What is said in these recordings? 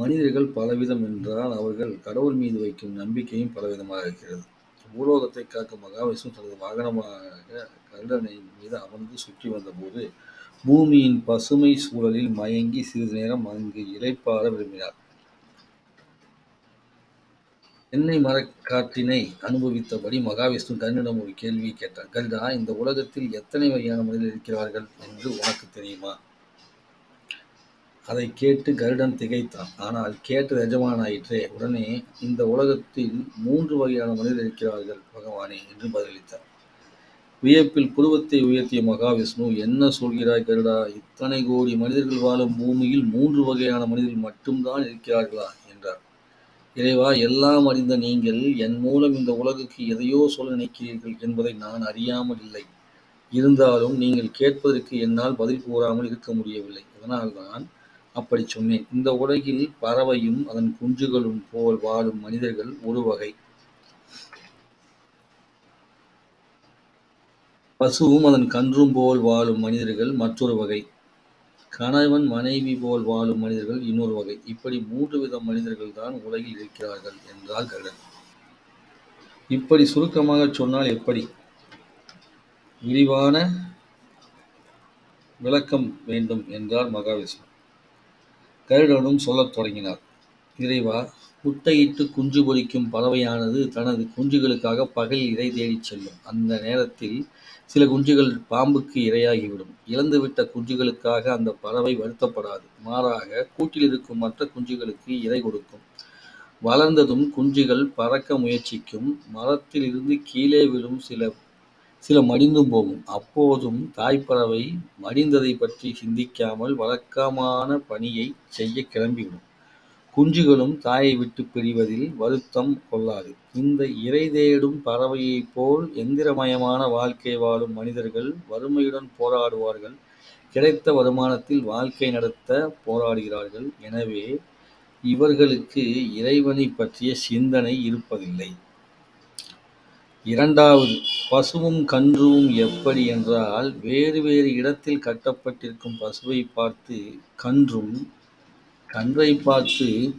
மனிதர்கள் பலவிதம் என்றால், அவர்கள் கடவுள் மீது வைக்கும் நம்பிக்கையும் பலவிதமாக இருக்கிறது. பூலோகத்தை காக்கும் மகாவிஷ்ணு தனது வாகனமாக கருடனை மீது அமர்ந்து சுற்றி வந்தபோது, பூமியின் பசுமை சூழலில் மயங்கி சிறிது நேரம் அங்கு இளைப்பாற விரும்பினார். எண்ணெய் மரக்காற்றினை அனுபவித்தபடி மகாவிஷ்ணு கருடனிடம் ஒரு கேள்வியை கேட்டார். கருடா, இந்த உலகத்தில் எத்தனை வகையான மனிதர்கள் இருக்கிறார்கள் என்று உனக்கு தெரியுமா? அதைக் கேட்டு கருடன் திகைத்தான். ஆனால் கேட்டது எஜமானாயிற்றே உடனே, இந்த உலகத்தில் மூன்று வகையான மனிதர் இருக்கிறார்கள் பகவானே என்று பதிலளித்தார். வியப்பில் புருவத்தை உயர்த்திய மகாவிஷ்ணு, என்ன சொல்கிறாய் கருடா? இத்தனை கோடி மனிதர்கள் வாழும் பூமியில் மூன்று வகையான மனிதர்கள் மட்டும்தான் இருக்கிறார்களா? என்றார். இறைவா, எல்லாம் அறிந்த நீங்கள் என் மூலம் இந்த உலகுக்கு எதையோ சொல்ல நினைக்கிறீர்கள் என்பதை நான் அறியாமல் இல்லை. இருந்தாலும் நீங்கள் கேட்பதற்கு என்னால் பதில் கூறாமல் இருக்க முடியவில்லை. அதனால்தான் அப்படிச் சொன்னேன். இந்த உலகில் பறவையும் அதன் குஞ்சுகளும் போல் வாழும் மனிதர்கள் ஒரு வகை. பசுவும் அதன் கன்றும் போல் வாழும் மனிதர்கள் மற்றொரு வகை. கணவன் மனைவி போல் வாழும் மனிதர்கள் இன்னொரு வகை. இப்படி மூன்று வித மனிதர்கள்தான் உலகில் இருக்கிறார்கள் என்றார் கருடன். இப்படி சுருக்கமாகச் சொன்னால் எப்படி? விரிவான விளக்கம் வேண்டும் என்றார் மகாவிஷ்ணு. கருடனும் சொல்லத் தொடங்கினார். இறைவா, முட்டையிட்டு குஞ்சு பொரிக்கும் பறவையானது தனது குஞ்சுகளுக்காக பகல் இரை தேடிச் செல்லும். அந்த நேரத்தில் சில குஞ்சுகள் பாம்புக்கு இரையாகிவிடும். இழந்துவிட்ட குஞ்சுகளுக்காக அந்த பறவை வருத்தப்படாது. மாறாக, கூட்டில் இருக்கும் மற்ற குஞ்சுகளுக்கு இரை கொடுக்கும். வளர்ந்ததும் குஞ்சுகள் பறக்க முயற்சிக்கும். மரத்தில் இருந்து கீழே விழும். சில சில மடிந்தும் போகும். அப்போதும் தாய்ப்பறவை மடிந்ததைப் பற்றி சிந்திக்காமல் வழக்கமான பணியைச் செய்யக் கிளம்பிவிடும். குஞ்சுகளும் தாயை விட்டுப் பிரிவதில் வருத்தம் கொள்ளாது. இந்த இரை தேடும் பறவையைப் போல் எந்திரமயமான வாழ்க்கை வாழும் மனிதர்கள் வறுமையுடன் போராடுவார்கள். கிடைத்த வருமானத்தில் வாழ்க்கை நடத்தப் போராடுகிறார்கள். எனவே, இவர்களுக்கு இறைவனைப் பற்றிய சிந்தனை இருப்பதில்லை. இரண்டாவது, பசுவும் கன்றும் எப்படி என்றால், வேறு வேறு இடத்தில் கட்டப்பட்டிருக்கும் பசுவை பார்த்து கன்றும், கன்றைப் பார்த்து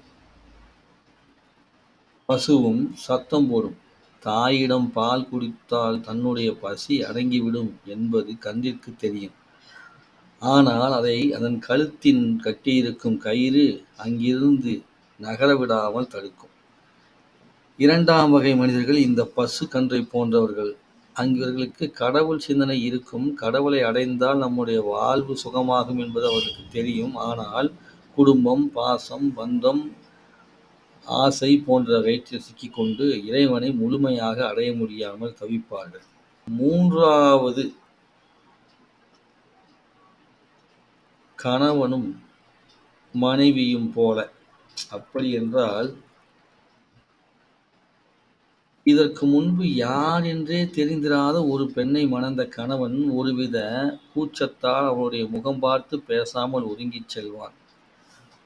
பசுவும் சத்தம் போடும். தாயிடம் பால் குடித்தால் தன்னுடைய பசி அடங்கிவிடும் என்பது கன்றிற்கு தெரியும். ஆனால், அதை அதன் கழுத்தில் கட்டியிருக்கும் கயிறு அங்கிருந்து நகரவிடாமல் தடுக்கும். இரண்டாம் வகை மனிதர்கள் இந்த பசு, கன்றை போன்றவர்கள். அங்கவர்களுக்கு கடவுள் சிந்தனை இருக்கும். கடவுளை அடைந்தால் நம்முடைய வாழ்வு சுகமாகும் என்பது அவர்களுக்கு தெரியும். ஆனால், குடும்பம், பாசம், பந்தம், ஆசை போன்றவற்றில் சிக்கிக்கொண்டு இறைவனை முழுமையாக அடைய முடியாமல் தவிப்பார்கள். மூன்றாவது, கணவனும் மனைவியும் போல. அப்படி என்றால், இதற்கு முன்பு யார் என்றே தெரிந்திராத ஒரு பெண்ணை மணந்த கணவன் ஒருவித கூச்சத்தால் அவளுடைய முகம் பார்த்து பேசாமல் ஒதுங்கிச் செல்வான்.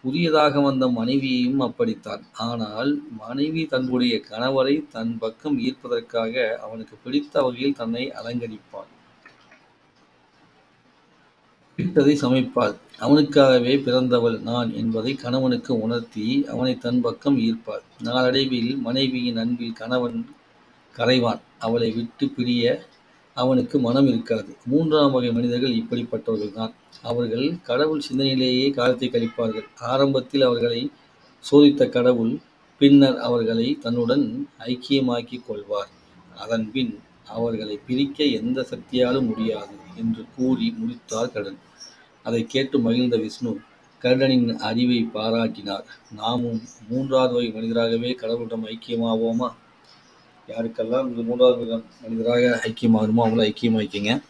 புதியதாக வந்த மனைவியையும் அப்படித்தான். ஆனால், மனைவி தன்னுடைய கணவரை தன் பக்கம் ஈர்ப்பதற்காக அவனுக்குப் பிடித்த வகையில் தன்னை அலங்கரிப்பாள். விட்டதை சமைப்பாள். அவனுக்காகவே பிறந்தவள் நான் என்பதை கணவனுக்கு உணர்த்தி அவனைத் தன் பக்கம் ஈர்ப்பாள். நாளடைவில் மனைவியின் அன்பில் கணவன் கரைவான். அவளை விட்டு பிரிய அவனுக்கு மனம் இருக்காது. மூன்றாம் வகை மனிதர்கள் இப்படிப்பட்டவர்கள் தான் அவர்கள் கடவுள் சிந்தனையிலேயே காலத்தை கழிப்பார்கள். ஆரம்பத்தில் அவர்களை சோதித்த கடவுள், பின்னர் அவர்களை தன்னுடன் ஐக்கியமாக்கிக் கொள்வார். அதன்பின் அவர்களை பிரிக்க எந்த சக்தியாலும் முடியாது என்று கூறி முடித்தார் கடன் அதைக் கேட்டு மகிழ்ந்த விஷ்ணு, கருடனின் அறிவை பாராட்டினார். நாமும் மூன்றாவது வகை மனிதராகவே கடவுளிடம் ஐக்கியமாவோமா? யாருக்கெல்லாம் இந்த மூன்றாவது வகை மனிதராக ஐக்கியமாகணுமோ அவங்களும் வைக்கிங்க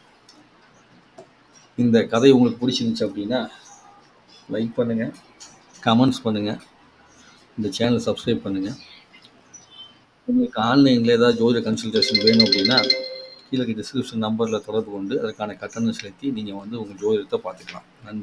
இந்த கதை உங்களுக்கு பிடிச்சிருந்துச்சு அப்படின்னா, லைக் பண்ணுங்கள் கமெண்ட்ஸ் பண்ணுங்கள் இந்த சேனலை சப்ஸ்கிரைப் பண்ணுங்கள் உங்களுக்கு ஆன்லைனில் ஏதாவது ஜோதிட கன்சல்டேஷன் வேணும் அப்படின்னா, கீழே டிஸ்கிரிப்ஷன் நம்பரில் தொடர்பு கொண்டு அதற்கான கட்டணம் செலுத்தி நீங்கள் வந்து உங்கள் ஜோதிடத்தை பார்த்துக்கலாம். நன்றி.